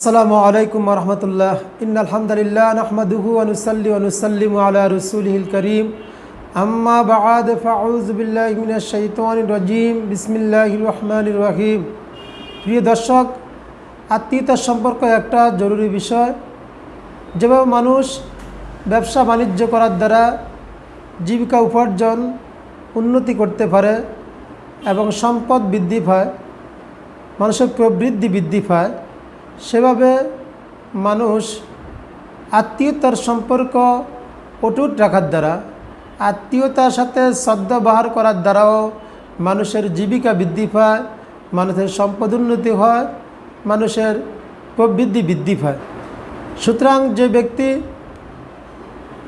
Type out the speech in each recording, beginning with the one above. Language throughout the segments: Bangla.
আসসালামু আলাইকুম রহমতুল্লাহ। ইন আলহামদুলিল্লাহ নহমদুহু অনুসল্লি অনুসল্লিম আলা রসুলহিল করিম। আম্মা বাদ ফাউজ বিল্লাহ মিনাশ শাইতানির রাজিম। বিসমিল্লাহির রহমানির রহিম। প্রিয় দর্শক, আত্মীয়তার সম্পর্ক একটা জরুরি বিষয়। যেভাবে মানুষ ব্যবসা বাণিজ্য করার দ্বারা জীবিকা উপার্জন উন্নতি করতে পারে এবং সম্পদ বৃদ্ধি পায়, মানুষের প্রবৃদ্ধি বৃদ্ধি পায় সেভাবে মানুষ আত্মীয়তার সম্পর্ক অটুট রাখার দ্বারা, আত্মীয়তার সাথে সদ্ব্যবহার করার দ্বারাও মানুষের জীবিকা বৃদ্ধি পায়, মানুষের সম্পদ উন্নতি হয়, মানুষের প্রবৃদ্ধি বৃদ্ধি পায়। সুতরাং যে ব্যক্তি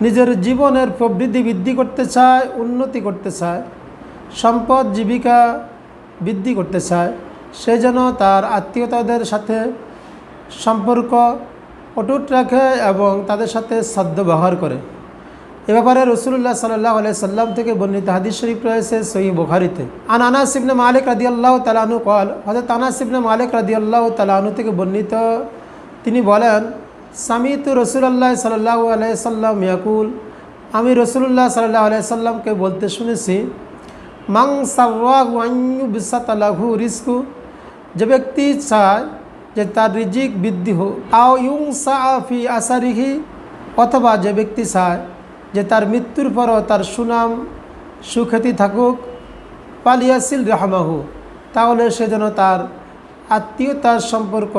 নিজের জীবনের প্রবৃদ্ধি বৃদ্ধি করতে চায়, উন্নতি করতে চায়, সম্পদ, জীবিকা বৃদ্ধি করতে চায়, সে যেন তার আত্মীয়তাদের সাথে সম্পর্ক অটুট রাখে এবং তাদের সাথে সদ্ব্যবহার করে। এ ব্যাপারে রসুল্লাহ সাল্লাহ সাল্লাম থেকে বর্ণিত হাদিস শরীফ রয়েছে সহি বুখারিতে। আন আনাস ইবনে মালিক রাদি আল্লাহ তালানু কল হজরত আনাস ইবনে মালিক রাদি আল্লাহ তালানু থেকে বর্ণিত তিনি বলেন স্বামী সামিতু রসুল্লাহ সাল্লাহ আলাইসাল্লাম ইয়াকুল, আমি রসুল্লাহ সাল্লাহ আলাইসাল্লামকে বলতে শুনেছি মাং বিসাতালাহু রিস্কু যে ব্যক্তি চায় যে তার রিজিক বৃদ্ধি হোক। আও ইউং সাফি আসারিহি, অথবা যে ব্যক্তি চায় যে তার মৃত্যুর পরও তার সুনাম সুখ্যাতি থাকুক, পালিয়াসিল রহমাহু, তাহলে সে যেন তার আত্মীয়তার সম্পর্ক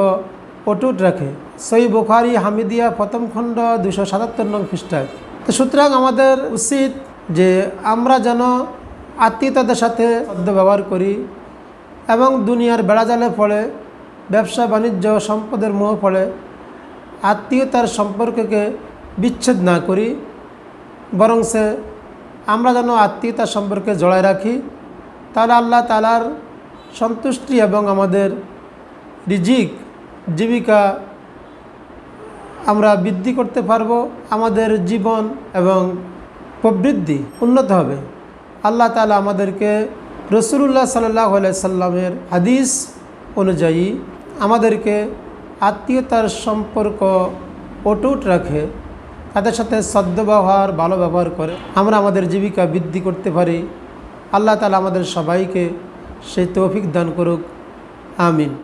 অটুট রাখে। সই বুখারি, হামিদিয়া, প্রথম খণ্ড দুশো সাতাত্তর নং খ্রিস্টায় তো সুতরাং আমাদের উচিত যে আমরা যেন আত্মীয়তাদের সাথে ব্যবহার করি এবং দুনিয়ার বেড়াজালে পড়ে ব্যবসা, বাণিজ্য সম্পদের মোহ পড়ে। আত্মীয়তার সম্পর্ককে বিচ্ছেদ না করি, বরং সে আমরা যেন আত্মীয়তার সম্পর্কে জড়ায় রাখি, তাহলে আল্লাহ তালার সন্তুষ্টি এবং আমাদের রিজিক, জীবিকা আমরা বৃদ্ধি করতে পারব, আমাদের জীবন এবং প্রবৃদ্ধি উন্নত হবে। আল্লাহ তালা আমাদেরকে রসুল্লাহ সাল্লাহ সাল্লামের হাদিস অনুযায়ী আমাদেরকে আত্মীয়তার সম্পর্ক অটুট রাখে, তাদের সাথে সদ্ব্যবহার, ভালো ব্যবহার করে। আমরা আমাদের জীবিকা বৃদ্ধি করতে পারি। আল্লাহ তালা আমাদের সবাইকে সেই তৌফিক দান করুক। আমিন।